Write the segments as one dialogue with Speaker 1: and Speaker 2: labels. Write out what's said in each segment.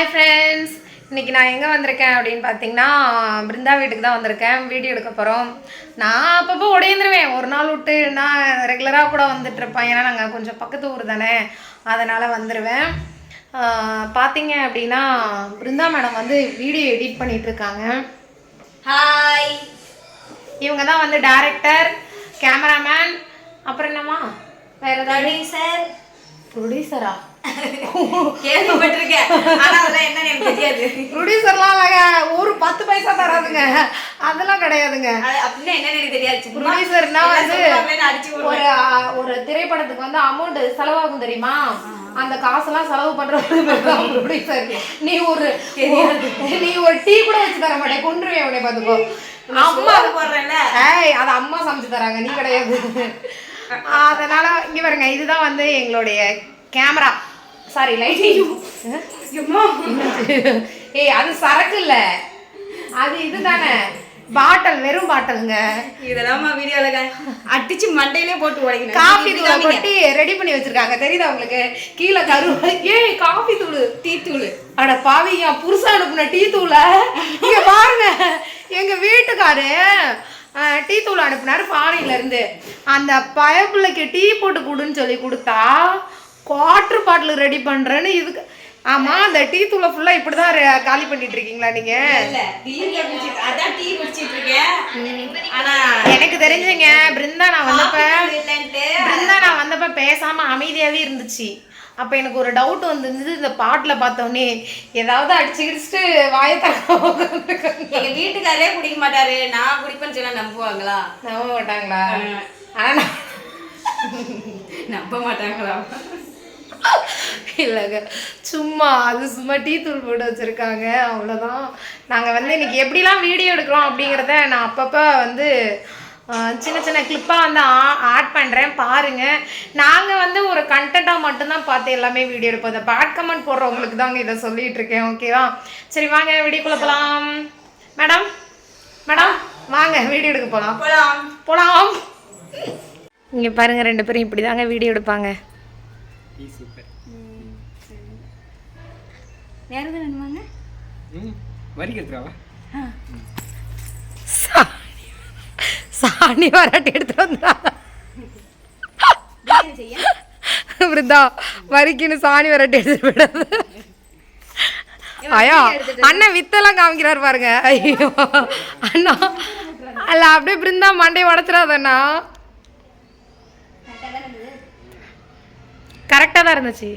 Speaker 1: Hi friends இன்னைக்கு நான் எங்கே வந்திருக்கேன் அப்படின்னு பார்த்தீங்கன்னா பிருந்தா வீட்டுக்கு தான் வந்திருக்கேன். வீடியோ எடுக்க போகிறோம் நான் அப்பப்போ உடையந்துருவேன் ஒரு நாள் விட்டு நான் ரெகுலராக கூட வந்துட்டு இருப்பேன். ஏன்னா நாங்கள் கொஞ்சம் பக்கத்து ஊர் தானே. அதனால் வந்துடுவேன் பார்த்தீங்க அப்படின்னா பிருந்தா மேடம் வந்து வீடியோ எடிட் பண்ணிட்டு இருக்காங்க.
Speaker 2: ஹாய்
Speaker 1: இவங்க தான் வந்து டைரக்டர் கேமராமேன் அப்புறம் என்னம்மா? வேற ஏதாவது?
Speaker 2: சார்
Speaker 1: ப்ரொடியூசரா
Speaker 2: கேள்விப்பட்டிருக்கேன். ஆனா அதெல்லாம் என்னன்னு எனக்கு தெரியாது.
Speaker 1: ப்ரொடியூசர்லாம் இல்லைங்க ஒரு பத்து பைசா தராதுங்க. அதெல்லாம் கிடையாதுங்க.
Speaker 2: அப்படின்னா என்னன்னு எனக்கு தெரியாது.
Speaker 1: ப்ரொடியூசர்னா வந்து. ஒரு ஒரு திரைப்படத்துக்கு வந்து அமௌண்ட் செலவாகும் தெரியுமா? அந்த காசெல்லாம் செலவு பண்றது ப்ரொடியூசர் நீ ஒரு நீ ஒரு டீ கூட வச்சு தர மாட்டேன். கொண்டுருவேன் உன்னை பார்த்துக்கோ. அம்மா
Speaker 2: போடுறேன்ல.
Speaker 1: ஏய் அது அம்மா சமைச்சு தராங்க. நீ கிடையாது. அதனால இங்க பாருங்க இதுதான் வந்து எங்களுடைய கேமரா சாரி லைட்டிங் ஏய் அது சரக்கு இல்ல. அது இதுதானே. பாட்டல் வெறும் பாட்டலுங்க.
Speaker 2: இதெல்லாம் வீடியோல அடிச்சு மண்டையிலே போட்டு உடைக்கணும்.
Speaker 1: காஃபி தூளை. கொட்டி ரெடி பண்ணி வச்சிருக்காங்க. தெரியுதா உங்களுக்கு? கீழே கரு ஏய் காஃபி தூள்.
Speaker 2: டீ தூள்.
Speaker 1: அட பாவி என் புருஷன் அனுப்புன டீ தூளை. இங்க பாருங்க. எங்க வீட்டுக்காரு டீ தூள் அனுப்புனாரு ஃபாரின்ல இருந்து. அந்த பயப்புள்ளைக்கு டீ போட்டு கொடுன்னு சொல்லி கொடுத்தா குவாட்டர் பாட்டில் ரெடி பண்றேன்னு இதுக்கு ஆமா அந்த டீ தூளை ஃபுல்லா இப்படிதான் re- காலி பண்ணிட்டு இருக்கீங்களா நீங்க? எனக்கு தெரிஞ்சுங்க பிருந்தா நான் வந்தப்ப பிருந்தா நான் வந்தப்ப பேசாம அமைதியாவே இருந்துச்சு. அப்ப எனக்கு ஒரு டவுட் வந்திருந்தது இந்த பாட்டுல பார்த்தோன்னே. ஏதாவது அடிச்சு கிடிச்சிட்டு வாயை தக்க
Speaker 2: எங்க வீட்டுக்காரே குடிக்க மாட்டாரு. நான் குடிப்பேன்னு சொன்னா நம்புவாங்களா?
Speaker 1: நம்ப மாட்டாங்களா? ஆனா நான்
Speaker 2: நம்ப மாட்டாங்களா
Speaker 1: இல்லைங்க. சும்மா அது சும்மா டீ தூள் போட்டு வச்சுருக்காங்க. அவ்வளோதான் நாங்கள் வந்து இன்னைக்கு எப்படிலாம் வீடியோ எடுக்கிறோம் அப்படிங்கிறத நான் அப்பப்போ வந்து சின்ன சின்ன கிளிப்பாக வந்து ஆட் பண்ணுறேன் பாருங்கள் நாங்கள் வந்து ஒரு கண்டென்ட்டாக மட்டும்தான் பார்த்து எல்லாமே வீடியோ எடுப்போம். இந்த பேட் கமெண்ட் போடுறவங்களுக்கு தாங்க இதை சொல்லிட்டு இருக்கேன். ஓகேவா சரி வாங்க வீடியோக்குள்ளே போகலாம் மேடம் மேடம் வாங்க வீடியோ எடுக்க போகலாம்
Speaker 2: போலாம்.
Speaker 1: போகலாம் இங்கே பாருங்கள் ரெண்டு பேரும் இப்படி தாங்க வீடியோ எடுப்பாங்க
Speaker 2: வேற எதுவும் வேணுமாங்க
Speaker 1: சாணி. வராட்டி எடுத்துட்டு வந்தா விருந்தா வரிக்குன்னு சாணி வராட்டி எடுத்துட்டு விடாது ஐயோ அண்ணன் வித்தெல்லாம் காமிக்கிறாரு பாருங்க. ஐயோ அண்ணா. அல்ல அப்படியே பிருந்தா மண்டையை உடச்சிடாதண்ணா கரெக்டாக தான் இருந்துச்சு.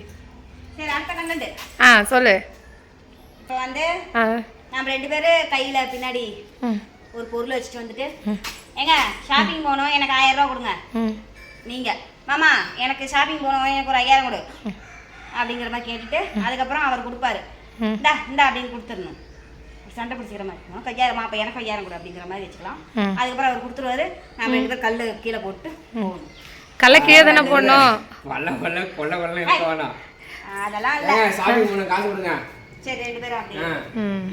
Speaker 1: ஆ சொல்லு.
Speaker 2: இப்போ வந்து
Speaker 1: ஆ.
Speaker 2: நம்ம ரெண்டு பேரும் கையில பின்னாடி ஒரு பொருள் வச்சுட்டு வந்துட்டு ஏங்க ஷாப்பிங் போகணும் எனக்கு ஆயிரம் ரூபா கொடுங்க.
Speaker 1: ம்.
Speaker 2: நீங்க மாமா எனக்கு ஷாப்பிங் போகணும் எனக்கு ஒரு ஐயாயிரம் கொடு. அப்படிங்கிற மாதிரி கேட்டுட்டு அதுக்கப்புறம் அவர் கொடுப்பாரு. இந்தா இந்தா அப்படின்னு கொடுத்துடணும். சண்டை பிடிச்சிக்கிற மாதிரி உனக்கு ஐயாயிரம் அப்போ எனக்கு ஐயாயிரம் கொடு அப்படிங்கிற மாதிரி வச்சுக்கலாம். அதுக்கப்புறம் அவர் கொடுத்துருவாரு. நம்ம ரெண்டு பேரும் கல் கீழே போட்டு போகணும்.
Speaker 1: கல்ல கீழே தானே போடணும்?
Speaker 3: வல்ல வல்ல கொல்ல கொல்ல வேணாம்.
Speaker 2: அதெல்லாம் இல்லை.
Speaker 3: ஷாப்பிங் காசு கொடுங்க.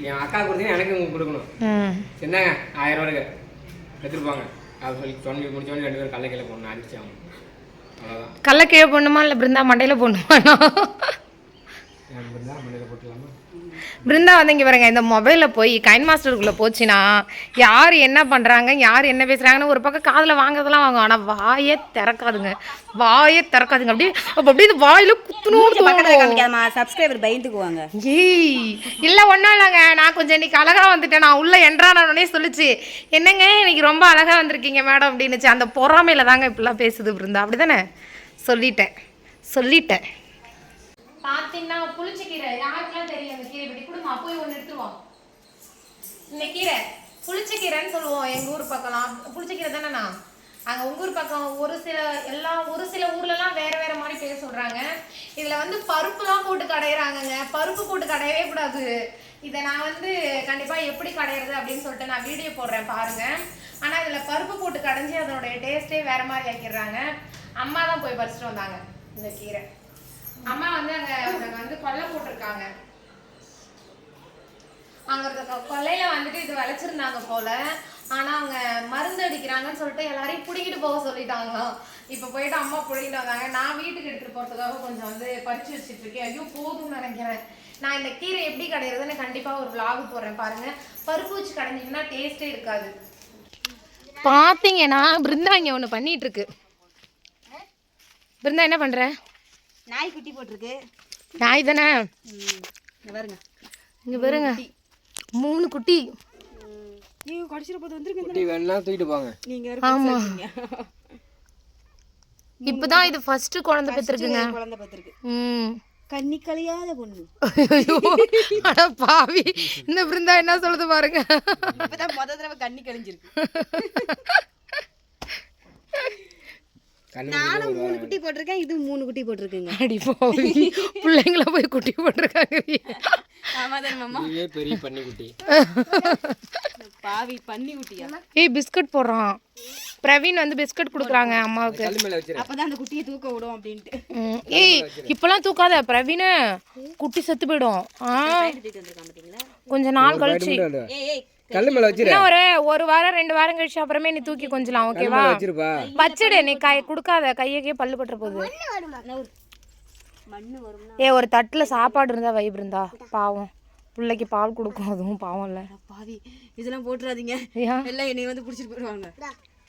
Speaker 3: என் அக்கா கொடுத்தீங்கன்னா எனக்கு உங்களுக்கு கொடுக்கணும்.
Speaker 1: ம்.
Speaker 3: என்னங்க ஆயிரம் ரூபாய்க்கு எடுத்துருப்பாங்க. அது சொல்லி சொன்னி முடிச்சோடனே ரெண்டு பேரும் கீழே போடணும் அடிச்சு ஆகணும். அவ்வளோதான்
Speaker 1: போடணுமா இல்லை பிருந்தா மண்டையில் போடணுமா
Speaker 3: பிருந்தா மண்ணில் போட்டுலாமா
Speaker 1: பிருந்தா வந்து இங்கே பாருங்க இந்த மொபைலில் போய் கைன் மாஸ்டருக்குள்ளே போச்சுன்னா யார் என்ன பண்ணுறாங்க யார் என்ன பேசுகிறாங்கன்னு ஒரு பக்கம் காதில் வாங்குறதெல்லாம் வாங்கும் ஆனால் வாயே திறக்காதுங்க. வாயே திறக்காதுங்க. அப்படியே அப்போ அப்படியே இந்த வாயில் குத்துணும்
Speaker 2: காமிக்காதம்மா. சப்ஸ்கிரைபர் பயந்துக்குவாங்க.
Speaker 1: ஏய் இல்லை ஒன்றும் இல்லைங்க. நான் கொஞ்சம் இன்னைக்கு அழகாக வந்துட்டேன். நான் உள்ளே என்றானே சொல்லுச்சு. என்னங்க இன்னைக்கு ரொம்ப அழகாக வந்திருக்கீங்க மேடம் அப்படின்னுச்சு. அந்த பொறாமையில் தாங்க இப்படிலாம் பேசுது பிருந்தா. அப்படி தானே சொல்லிட்டேன். சொல்லிட்டேன். பார்த்தீங்கன்னா புளிச்சக்கீரை யாருக்கெல்லாம் தெரியும் அந்த கீரை பற்றி கொடுமா போய் ஒன்று எடுத்துருவோம் இந்த கீரை புளிச்சக்கீரைன்னு சொல்லுவோம் எங்கள் ஊர் பக்கம்லாம். புளிச்சக்கீரை தானேண்ணா? அங்கே உங்கள் ஊர் பக்கம் ஒரு சில எல்லா ஒரு சில ஊர்லலாம் வேற வேற மாதிரி பேர் சொல்கிறாங்க இதில் வந்து பருப்புலாம் போட்டு கடையிறாங்கங்க. பருப்பு போட்டு கடையவே கூடாது. இதை நான் வந்து கண்டிப்பாக எப்படி கடையிறது அப்படின்னு சொல்லிட்டு நான் வீடியோ போடுறேன் பாருங்க. ஆனால் இதில் பருப்பு போட்டு கடைஞ்சி அதனுடைய டேஸ்ட்டே வேற மாதிரி ஆக்கிடுறாங்க. அம்மா தான் போய் பறிச்சிட்டு வந்தாங்க இந்த கீரை. அம்மா வந்து அங்கே உனக்கு வந்து கொல்லை போட்டிருக்காங்க. அங்க இருக்க கொல்லையில வந்துட்டு இது விளைச்சிருந்தாங்க போல. ஆனா அவங்க மருந்து அடிக்கிறாங்கன்னு சொல்லிட்டு எல்லாரையும் பிடிக்கிட்டு போக சொல்லிட்டாங்களாம். இப்போ போயிட்டு அம்மா பிடிக்கிட்டு வந்தாங்க. நான் வீட்டுக்கு எடுத்துட்டு போறதுக்காக கொஞ்சம் வந்து பறிச்சு வச்சுட்டு இருக்கேன். ஐயோ போதும்னு நினைக்கிறேன். நான் இந்த கீரை எப்படி கடையிறதுன்னு கண்டிப்பா ஒரு விளாக் போடுறேன் பாருங்க. பருப்பு வச்சு கடைஞ்சிங்கன்னா டேஸ்டே இருக்காது. பார்த்தீங்கன்னா பிருந்தா இங்கே ஒன்று பண்ணிட்டு இருக்கு. பிருந்தா என்ன பண்ற?
Speaker 2: நாய் குட்டி போட்டிருக்கு.
Speaker 1: நாய் தானே?
Speaker 2: இங்க பாருங்க.
Speaker 1: இங்க பாருங்க. மூணு குட்டி.
Speaker 2: நீங்க கடைசியில போது வந்துருங்க
Speaker 3: குட்டி வேணா தூக்கிட்டு போங்க.
Speaker 2: நீங்க
Speaker 1: ஆமா. இப்பதான் இது ஃபர்ஸ்ட் குழந்தை பெற்றிருக்குங்க
Speaker 2: குழந்தை பார்த்துருக்கு
Speaker 1: ம்.
Speaker 2: கண்ணி கழியாத பொண்ணு.
Speaker 1: ஐயோ, அட பாவி. இந்த பிருந்தா என்ன சொல்லுது பாருங்க.
Speaker 2: இப்பதான் முத தடவை கண்ணி கழிஞ்சிருக்கு. நானும் மூணு குட்டி போட்டிருக்கேன். இது மூணு குட்டி போட்டிருக்குங்க.
Speaker 1: அடி பாவி. பிள்ளைங்கள போய் குட்டி போட்டிருக்காங்க.
Speaker 3: பெரிய பண்ணி குட்டி
Speaker 2: பாவி பண்ணி குட்டியா
Speaker 1: ஏய் பிஸ்கட் போடுறான். பிரவீன் வந்து பிஸ்கட் கொடுக்குறாங்க அம்மாவுக்கு.
Speaker 2: அப்பதான் அந்த குட்டியை தூக்க விடும் அப்படின்ட்டு.
Speaker 1: ஏய் இப்பெல்லாம் தூக்காத. பிரவீன் குட்டி செத்து போயிடும். கொஞ்ச நாள் கழிச்சு.
Speaker 2: ஏய் ஏய்
Speaker 3: கல் மேல வச்சிரு.
Speaker 1: இன்னும் ஒரு ஒரு வாரம் ரெண்டு வாரம் கழிச்சு அப்புறமே நீ தூக்கி கொஞ்சலாம் ஓகேவா
Speaker 3: வச்சிருப்பா.
Speaker 1: வச்சிடு நீ கை கொடுக்காத. கையக்கே பல்லு பட்டுற போகுது
Speaker 2: மண்ணு வரும்னா
Speaker 1: ஏ ஒரு தட்டுல சாப்பாடு இருந்தா வைப் இருந்தா? பாவம். பிள்ளைக்கு பால் கொடுக்கும் அதுவும் பாவம் இல்ல.
Speaker 2: பாவி இதெல்லாம் போட்டுறாதீங்க.
Speaker 1: ஏன்
Speaker 2: எல்லாம் என்னை வந்து புடிச்சிட்டு போயிடுவாங்க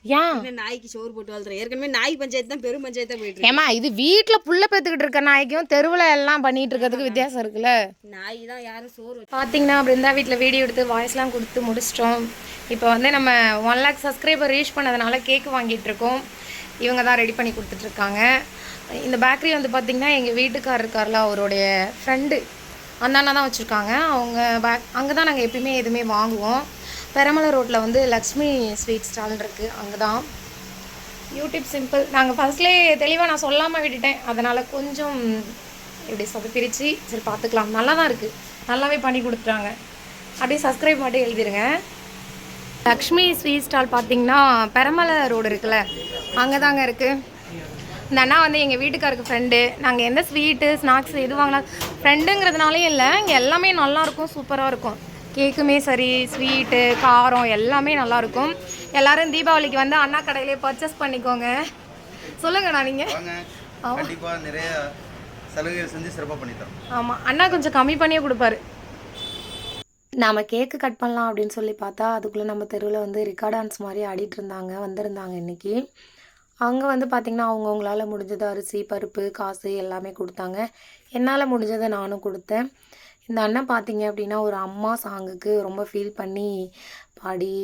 Speaker 1: ஏன்
Speaker 2: நாய்க்கு சோறு போட்டு வளர்த்துறேன் ஏற்கனவே நாய் பஞ்சாயத்து தான் பெரும் பஞ்சாயத்தா போயிட்டு
Speaker 1: ஏமா இது வீட்ல புள்ள பெத்துக்கிட்டு இருக்க நாய்க்கும் தெருவுல எல்லாம் பண்ணிட்டு இருக்கிறதுக்கு வித்தியாசம் இருக்குல்ல?
Speaker 2: நாய் தான் யாரும் சோறு
Speaker 1: பார்த்தீங்கன்னா பிருந்தா வீட்டில் வீடியோ எடுத்து வாய்ஸ்லாம் கொடுத்து முடிச்சிட்டோம். இப்போ வந்து நம்ம ஒன் லேக் சப்ஸ்கிரைபர் ரீச் பண்ணதுனால கேக் வாங்கிட்டு இருக்கோம். இவங்க தான் ரெடி பண்ணி கொடுத்துட்ருக்காங்க இந்த பேக்கரி வந்து பார்த்திங்கன்னா எங்கள் வீட்டுக்காரர் இருக்கார்ல அவருடைய ஃப்ரெண்டு அந்த அண்ணா தான் வச்சுருக்காங்க. அவங்க பேக் அங்கே தான் நாங்கள் எப்பயுமே எதுவுமே வாங்குவோம். பெரமலை ரோட்டில் வந்து லக்ஷ்மி ஸ்வீட் ஸ்டால் இருக்குது அங்கே தான் யூடியூப் சிம்பிள். நாங்கள் ஃபஸ்ட்லேயே தெளிவாக நான் சொல்லாமல் விட்டுட்டேன். அதனால் கொஞ்சம் இப்படி சொத பிரித்து சரி பார்த்துக்கலாம் நல்லா தான் இருக்குது நல்லாவே பண்ணி கொடுத்துட்டாங்க. அப்படியே சப்ஸ்கிரைப் மட்டும் எழுதிருங்க. லக்ஷ்மி ஸ்வீட் ஸ்டால் பார்த்தீங்கன்னா பெரமலை ரோடு இருக்குல்ல அங்கே தாங்க இருக்குது இந்த அண்ணா வந்து எங்கள் வீட்டுக்காருக்கு ஃப்ரெண்டு நாங்கள் எந்த ஸ்வீட்டு ஸ்நாக்ஸ் எது வாங்கினா ஃப்ரெண்டுங்கிறதுனாலே இல்லை இங்கே எல்லாமே நல்லாயிருக்கும் சூப்பராக இருக்கும். கேக்குமே சரி ஸ்வீட்டு காரம் எல்லாமே நல்லாயிருக்கும் எல்லாரும் தீபாவளிக்கு வந்து அண்ணா கடையிலே பர்ச்சேஸ் பண்ணிக்கோங்க. சொல்லுங்கண்ணா நீங்கள்
Speaker 4: வாங்க. கண்டிப்பாக நிறைய சலுகைகள் செஞ்சு சிறப்பாக பண்ணித்தரோம்.
Speaker 1: ஆமாம் அண்ணா கொஞ்சம் கம்மி பண்ணியே கொடுப்பாரு. நாம கேக்கு கட் பண்ணலாம் அப்படின்னு சொல்லி பார்த்தா அதுக்குள்ளே நம்ம தெருவில் வந்து ரிக்கா டான்ஸ் மாதிரி ஆடிட்டு இருந்தாங்க வந்திருந்தாங்க இன்னைக்கு. அங்கே வந்து பார்த்திங்கன்னா அவங்கவுங்களால முடிஞ்சது அரிசி பருப்பு காசு எல்லாமே கொடுத்தாங்க. என்னால் முடிஞ்சதை நானும் கொடுத்தேன். இந்த அண்ணன் பார்த்தீங்க அப்படின்னா ஒரு அம்மா சாங்குக்கு ரொம்ப ஃபீல் பண்ணி பாடி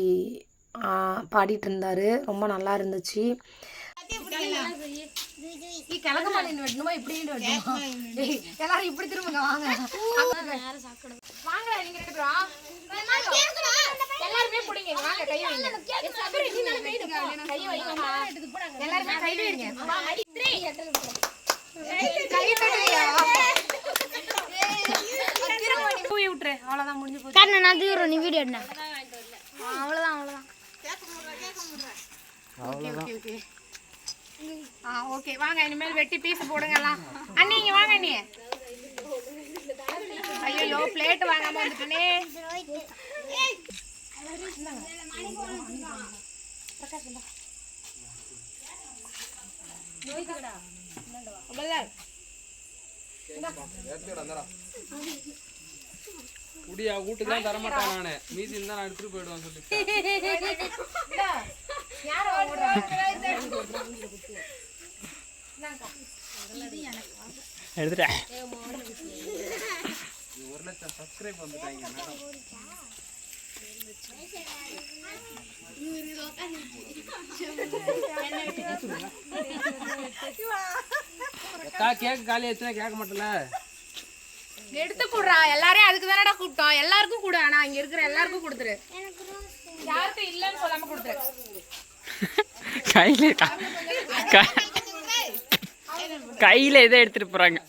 Speaker 1: ஆ, பாடிட்டு இருந்தாரு ரொம்ப நல்லா இருந்துச்சு எல்லாரும் இப்படி திரும்புங்க வாங்க வாங்க நீங்க ரெண்டு பேரும் எல்லாருமே பிடிங்க வாங்க கை வைங்க ஏய், சபரி, நீ மேல கை வைப்பா. கை வைங்கம்மா. எல்லாருமே கை வைங்க வாங்க. கை தட்டுங்கயா. தூவி விட்டுரு. அவ்வளவுதான் முடிஞ்சு போச்சு.
Speaker 5: நான் தூரம் நீ வீடியோ என்ன அவ்வளோதான் அவ்வளோதான்
Speaker 1: ஓகே ஓகே ஓகே. ஆ ஓகே. வாங்க இனிமேல் வெட்டி பீஸ் போடுங்க எல்லாம். அண்ணி இங்க வாங்க அண்ணி. ஐயோ பிளேட் வாங்காம வந்துட்டனே.
Speaker 3: குடியா வீட்டுக்கு தான் தர மாட்டேன் நானு. மீதி இருந்தா நான் எடுத்துட்டு போயிடுவேன் சொல்லி
Speaker 1: யாரோ ஓடுறா
Speaker 3: எடுத்துட்டேன்.
Speaker 4: ஒரு லட்சம் சப்ஸ்கிரைப் வந்துட்டாங்க மேடம்
Speaker 3: அக்கா கேக் காலி ஆச்சுன்னா கேட்க மாட்டல
Speaker 1: எடுத்து குடுறா. எல்லாரையும் அதுக்கு தானடா கூப்பிட்டோம். எல்லாருக்கும் கொடு ஆனா இங்க இருக்கிற எல்லாருக்கும் கொடுத்துரு. யாருக்கும் இல்லைன்னு சொல்லாம கொடுத்துரு.
Speaker 6: கையில கையில எதை எடுத்துட்டு போறாங்க.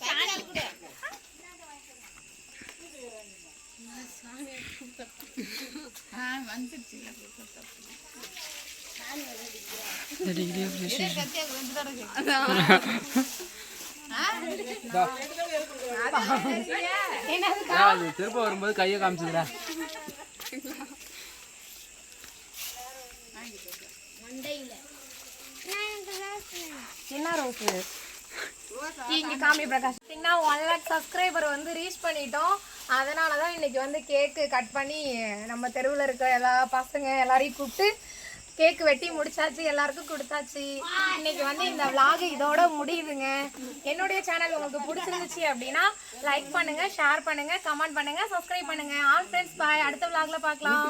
Speaker 3: திருப்ப வரும்போது கையை காமிச்சுக்கிறா என்ன
Speaker 1: ரோஸு இங்க காமி ஒன் லேக் சப்ஸ்கிரைபர் வந்து ரீச் பண்ணிட்டோம் அதனாலதான் இன்னைக்கு வந்து கேக்கு கட் பண்ணி நம்ம தெருவில் இருக்க எல்லா பசங்க எல்லாரையும் கூப்பிட்டு கேக்கு வெட்டி முடிச்சாச்சு எல்லாருக்கும் கொடுத்தாச்சு. இன்னைக்கு வந்து இந்த விலாக் இதோட முடியுதுங்க. என்னுடைய சேனல் உங்களுக்கு பிடிச்சிருந்துச்சு அப்படின்னா லைக் பண்ணுங்க ஷேர் பண்ணுங்க கமெண்ட் பண்ணுங்க சப்ஸ்கிரைப் பண்ணுங்க. ஆல் ஃப்ரெண்ட்ஸ் பாய் அடுத்த விலாக்ல பார்க்கலாம்.